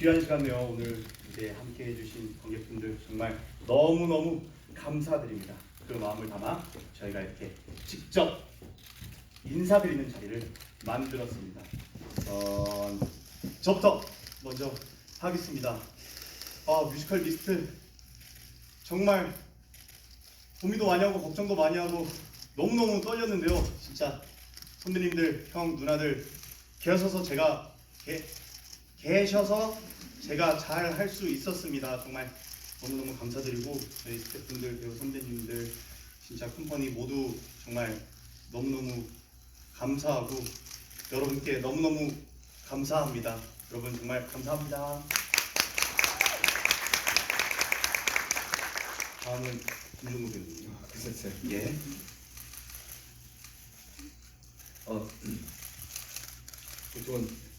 귀한 시간이요 오늘 이제 함께 해주신 관객분들 정말 너무 너무 감사드립니다. 그 마음을 담아 저희가 이렇게 직접 인사드리는 자리를 만들었습니다. 어, 저부터 먼저 하겠습니다. 아 뮤지컬 리스트 정말 고민도 많이 하고 걱정도 많이 하고 너무너무 떨렸는데요. 진짜 선배님들, 형, 누나들 계셔서 제가 계, 계셔서 제가 잘 할 수 있었습니다. 정말 너무너무 감사드리고 저희 스태프분들, 배우 선배님들, 진짜 컴퍼니 모두 정말 너무너무 감사하고 여러분께 너무너무 감사합니다. 여러분 정말 감사합니다. 다음은 김종국 배우님. 글쎄, 예. 어, 보통은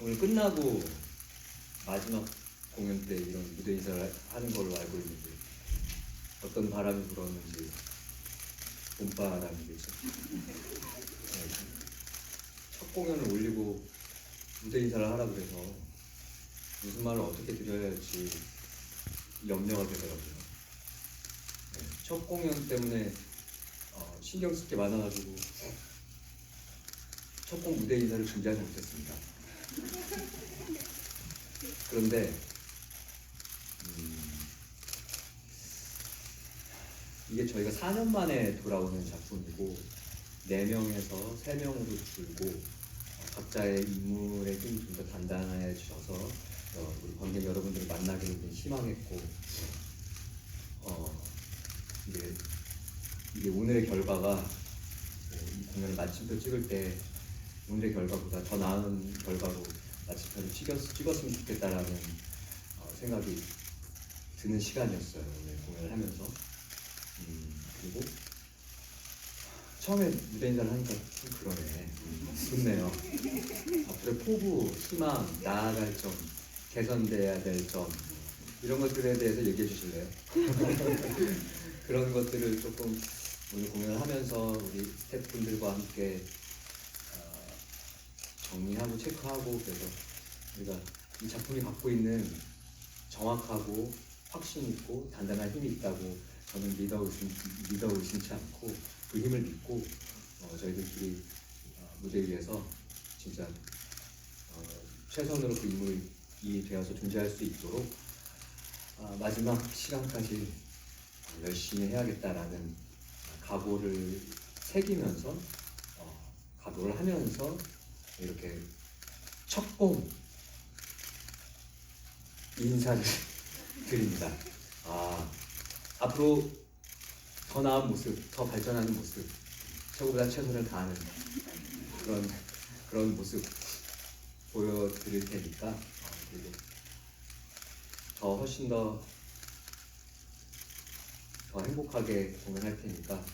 오늘 끝나고 마지막 공연 때 이런 무대 인사를 하는 걸로 알고 있는데 어떤 바람이 불었는지 봄바람이겠죠. 네. 첫 공연을 올리고 무대 인사를 하라 그래서 무슨 말을 어떻게 드려야 할지 염려가 되더라고요. 네, 첫 공연 때문에 어, 신경 쓸 게 많아가지고 첫 공 무대 인사를 준비하지 못했습니다. 그런데 음, 이게 저희가 4년 만에 돌아오는 작품이고 4명에서 3명으로 줄고 어, 각자의 인물의 힘이 좀 더 단단해져서 어, 우리 관객 여러분들을 만나기를 좀 희망했고 어, 이게, 이게 오늘의 결과가 어, 이 공연을 마침표 찍을 때 오늘의 결과보다 더 나은 결과로 마침표를 찍었, 찍었으면 좋겠다라는 어, 생각이 드는 시간이었어요. 오늘 공연을 하면서. 음, 그리고 처음에 무대 인사를 하니까 좀 그러네. 음, 좋네요. 앞으로 포부, 희망, 나아갈 점 개선돼야 될 점 이런 것들에 대해서 얘기해 주실래요? 그런 것들을 조금 오늘 공연을 하면서 우리 스태프분들과 함께 어, 정리하고 체크하고 그래서 우리가 이 작품이 갖고 있는 정확하고 확신 있고 단단한 힘이 있다고 저는 믿어 의심, 믿어 의심치 않고 그 힘을 믿고 어, 저희들끼리 어, 무대 위에서 진짜 어, 최선으로 그 인물이 되어서 존재할 수 있도록 아, 마지막 시간까지 열심히 해야겠다라는 각오를 새기면서 어, 각오를 하면서 이렇게 첫공 인사를 드립니다. 아, 앞으로 더 나은 모습, 더 발전하는 모습, 최고보다 최선을 다하는 그런 그런 모습 보여드릴 테니까 어, 그리고 더 훨씬 더, 더 행복하게 공연할 테니까 어,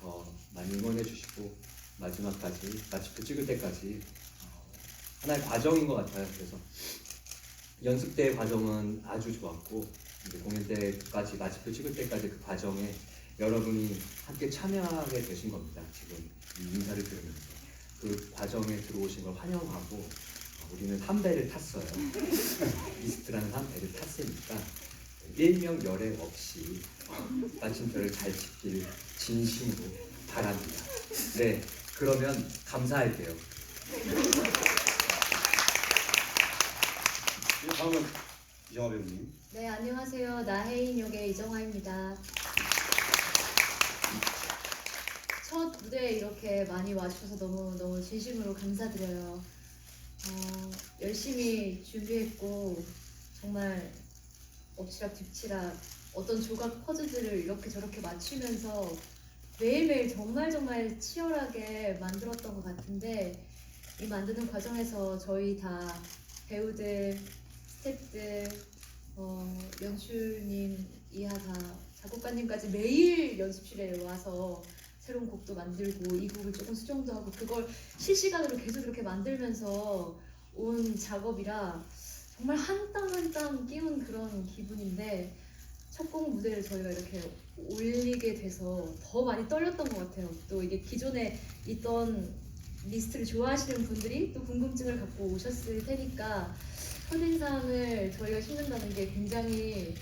더 많이 응원해 주시고 마지막까지 마침표 찍을 때까지 어, 하나의 과정인 것 같아요. 그래서 연습 때 과정은 아주 좋았고 이제 공연 때까지 마침표 찍을 때까지 그 과정에 여러분이 함께 참여하게 되신 겁니다. 지금 이 인사를 들으면서 그 과정에 들어오신 걸 환영하고 어, 우리는 한 배를 탔어요. 이스트라는 한 배를 탔으니까 일명 열애 없이 마침표를 잘 찍길 진심으로 바랍니다. 네, 그러면 감사할게요. 예, 다음은 이정화 배우님. 네, 안녕하세요. 나혜인 역의 이정화입니다. 첫 무대에 이렇게 많이 와주셔서 너무 너무 진심으로 감사드려요. 어, 열심히 준비했고 정말 엎치락 뒤치락 어떤 조각 퍼즐들을 이렇게 저렇게 맞추면서 매일매일 정말 정말 치열하게 만들었던 것 같은데 이 만드는 과정에서 저희 다 배우들, 스태프들, 어, 연출님 이하 다 작곡가님까지 매일 연습실에 와서 새로운 곡도 만들고 이 곡을 조금 수정도 하고 그걸 실시간으로 계속 이렇게 만들면서 온 작업이라 정말 한 땀 한 땀 끼운 그런 기분인데 첫 곡 무대를 저희가 이렇게 올리게 돼서 더 많이 떨렸던 것 같아요. 또 이게 기존에 있던 리스트를 좋아하시는 분들이 또 궁금증을 갖고 오셨을 테니까 첫인상을 저희가 심는다는 게 굉장히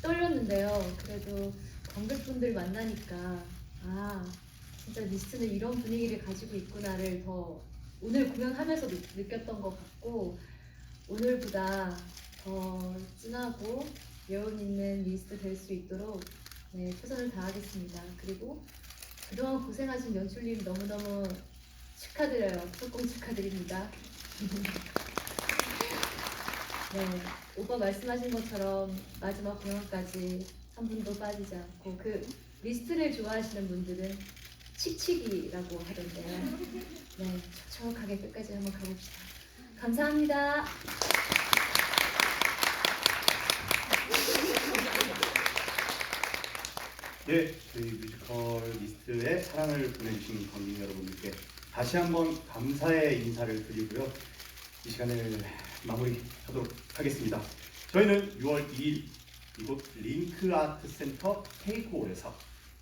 떨렸는데요. 그래도 관객분들 만나니까 아 진짜 리스트는 이런 분위기를 가지고 있구나를 더 오늘 공연하면서 느, 느꼈던 것 같고 오늘보다 더 진하고 여운 있는 리스트 될 수 있도록 네, 최선을 다하겠습니다. 그리고 그동안 고생하신 연출님 너무너무 축하드려요. 조금 축하드립니다. 네, 오빠 말씀하신 것처럼 마지막 공연까지 한 분도 빠지지 않고 그 리스트를 좋아하시는 분들은 칙칙이라고 하던데요. 네, 촉촉하게 끝까지 한번 가봅시다. 감사합니다. 네, 저희 뮤지컬 리스트에 사랑을 보내주신 관객 여러분들께 다시 한번 감사의 인사를 드리고요. 이 시간을 마무리하도록 하겠습니다. 저희는 6월 2일 이곳 링크 아트 센터 테이크홀에서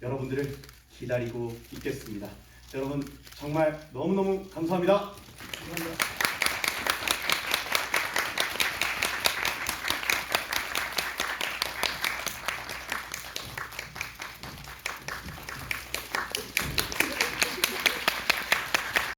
여러분들을 기다리고 있겠습니다. 여러분 정말 너무너무 감사합니다. 감사합니다.